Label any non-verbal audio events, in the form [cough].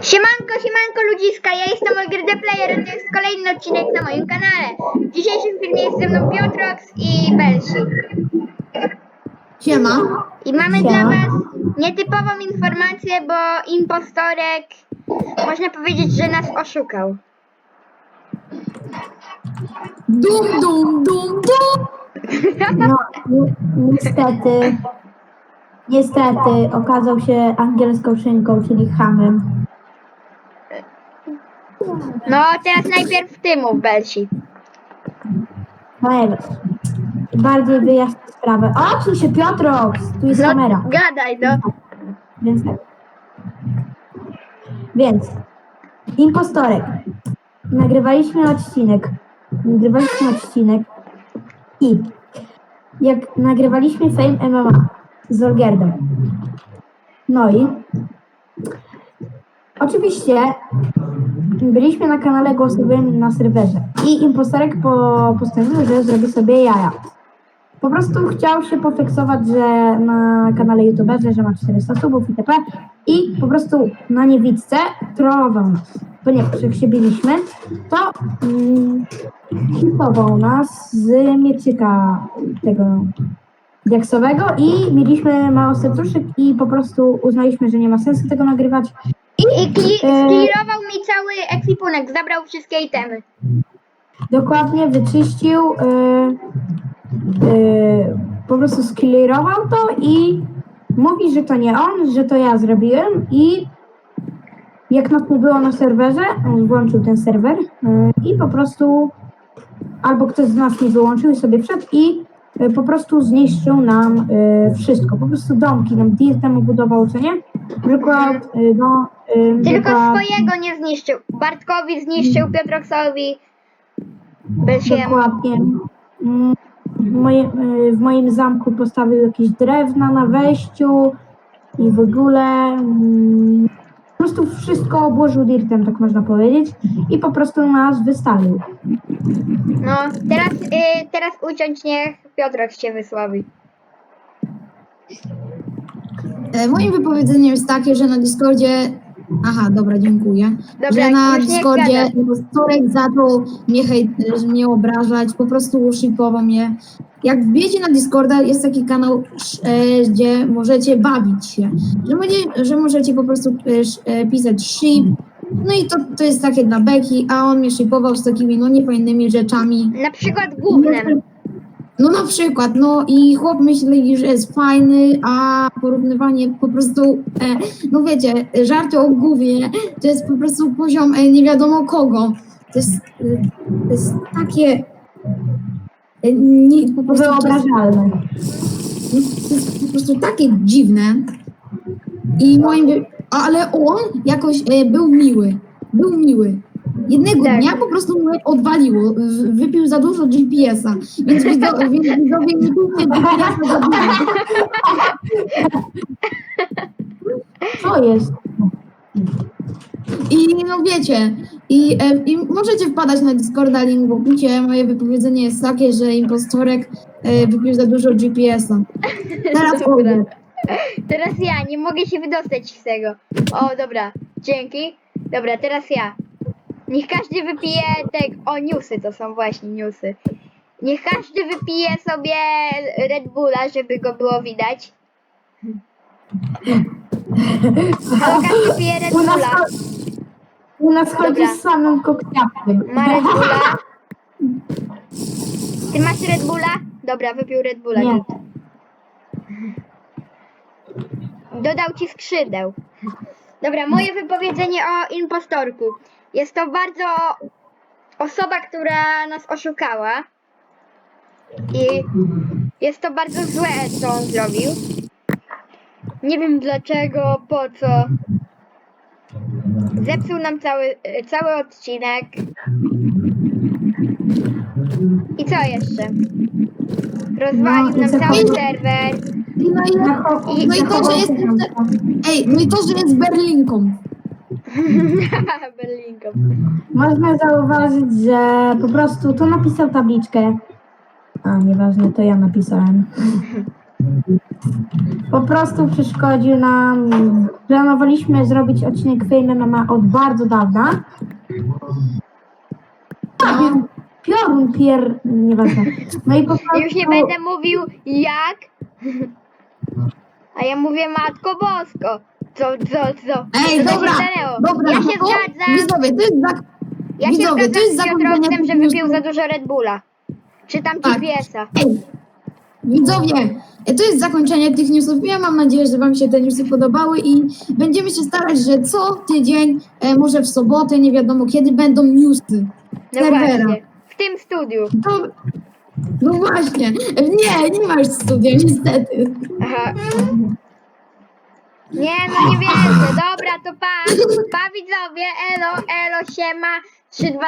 Siemanko, siemanko ludziska, ja jestem Olgir Player, a to jest kolejny odcinek na moim kanale. W dzisiejszym filmie jest ze mną Piotrox i Belsi. Siema. I mamy Siema. dla was nietypową informację, bo impostorek, można powiedzieć, że nas oszukał. Dum, dum, dum, dum. [laughs] No, ni- niestety, niestety okazał się angielską szynką, czyli hamem. No, teraz najpierw ty mów, Belsi. Mojego. Bardziej wyjaśnię sprawę. O, tu się Piotrox! Tu jest No, kamera. gadaj, no. Więc tak. Więc, impostorek. Nagrywaliśmy odcinek. Nagrywaliśmy odcinek i jak nagrywaliśmy Fame MMA z Olgerdem. No i oczywiście byliśmy na kanale głosowym na serwerze i impostorek po, postanowił, że zrobi sobie jaja. Po prostu chciał się pofeksować, że na kanale youtuberze, że ma 400 subów itp. I po prostu na niewidce trollował nas. Ponieważ jak się biliśmy, to mm, hitował nas z mieczyka tego diaksowego i mieliśmy mało serduszek i po prostu uznaliśmy, że nie ma sensu tego nagrywać. I kli- E. sklirował mi cały ekwipunek, zabrał wszystkie itemy. Dokładnie wyczyścił, yy, yy, po prostu sklirował to i mówi, że to nie on, że to ja zrobiłem i jak nas nie było na serwerze, on włączył ten serwer yy, i po prostu albo ktoś z nas nie wyłączył i sobie wszedł i po prostu zniszczył nam yy, wszystko. Po prostu domki nam dirtem obudował, co nie? Przykład, yy, no, Tylko przykład- swojego nie zniszczył. Bartkowi zniszczył, Piotroxowi. Belsiemu. Dokładnie. Mm, moje, y, w moim zamku postawił jakieś drewna na wejściu i w ogóle mm, po prostu wszystko obłożył dirtem, tak można powiedzieć, i po prostu nas wystawił. No, teraz, y, teraz uciąć niech Piotrox się wysławi. E, moim wypowiedzeniem jest takie, że na Discordzie. Aha, dobra, dziękuję. Dobra, że na już nie Discordzie gadaj. impostorek zaczął mnie, hejt, mnie obrażać, po prostu shipował mnie. Jak wbijecie na Discorda, jest taki kanał, e, gdzie możecie bawić się. Że, będzie, że możecie po prostu e, sz- e, pisać ship. No i to, to jest takie dla beki, a on mnie shipował z takimi no niefajnymi rzeczami. Na przykład głównym. No na przykład, no i chłop myśli, że jest fajny, a porównywanie po prostu, e, no wiecie, żarty o głowie, to jest po prostu poziom e, nie wiadomo kogo. To jest, e, to jest takie, e, nie, po prostu, to jest, Wyobrażalne. to jest po prostu takie dziwne. I moim, ale on jakoś e, był miły, był miły. Jednego Tak. dnia po prostu mnie odwaliło, wypił za dużo GPS-a, więc widzo- [laughs] więc widzowie nie GPS-a za dużo. Co jest? I no wiecie, i, e, i możecie wpadać na Discorda, link opisie. Moje wypowiedzenie jest takie, że impostorek e, wypił za dużo GPS-a. Teraz [laughs] powiem. Teraz ja, nie mogę się wydostać z tego. O, dobra, dzięki. Dobra, teraz ja. Niech każdy wypije te... O, newsy to są właśnie newsy. Niech każdy wypije sobie Red Bulla, żeby go było widać. Halo, każdy pije Red U nas, Bulla. u nas chodzi Dobra. z samym koktajlem. Ma Red Bulla. Ty masz Red Bulla? Dobra, wypił Red Bulla. Nie. Dodał ci skrzydeł. Dobra, moje wypowiedzenie o impostorku. Jest to bardzo osoba, która nas oszukała. I jest to bardzo złe, co on zrobił. Nie wiem dlaczego, po co. Zepsuł nam cały, cały odcinek. I co jeszcze? Rozwalił No nam cały serwer. No i, I- no i to, że jest, ej, no i to, że jest Berlinką. [laughs] Berlinką. Można zauważyć, że po prostu tu napisał tabliczkę. A, nieważne, to ja napisałem. po prostu przeszkodził nam. Planowaliśmy zrobić odcinek Fame MMA od bardzo dawna. A, No. Piorun pier... nieważne. No i po prostu... Już nie będę mówił jak. A ja mówię Matko Bosko. Co, co, co? Ej, co dobra, stanęło? dobra, ja się zgadzam. Widzowie, to jest zak... Ja się widzowie, to zgadzam jest z Piotrowcem, że wypił za dużo Red Bulla. Czytam Tak. GPS-a. Ej, widzowie, to jest zakończenie tych newsów. Ja mam nadzieję, że Wam się te newsy podobały i będziemy się starać, że co tydzień, e, może w sobotę, nie wiadomo kiedy, będą newsy. No serwera. W tym studiu. To, no właśnie. Nie, nie ma już studia, niestety. Aha. Nie, no nie wierzę. Dobra, to pa. Pa widzowie. Elo, elo, siema. 3, 2,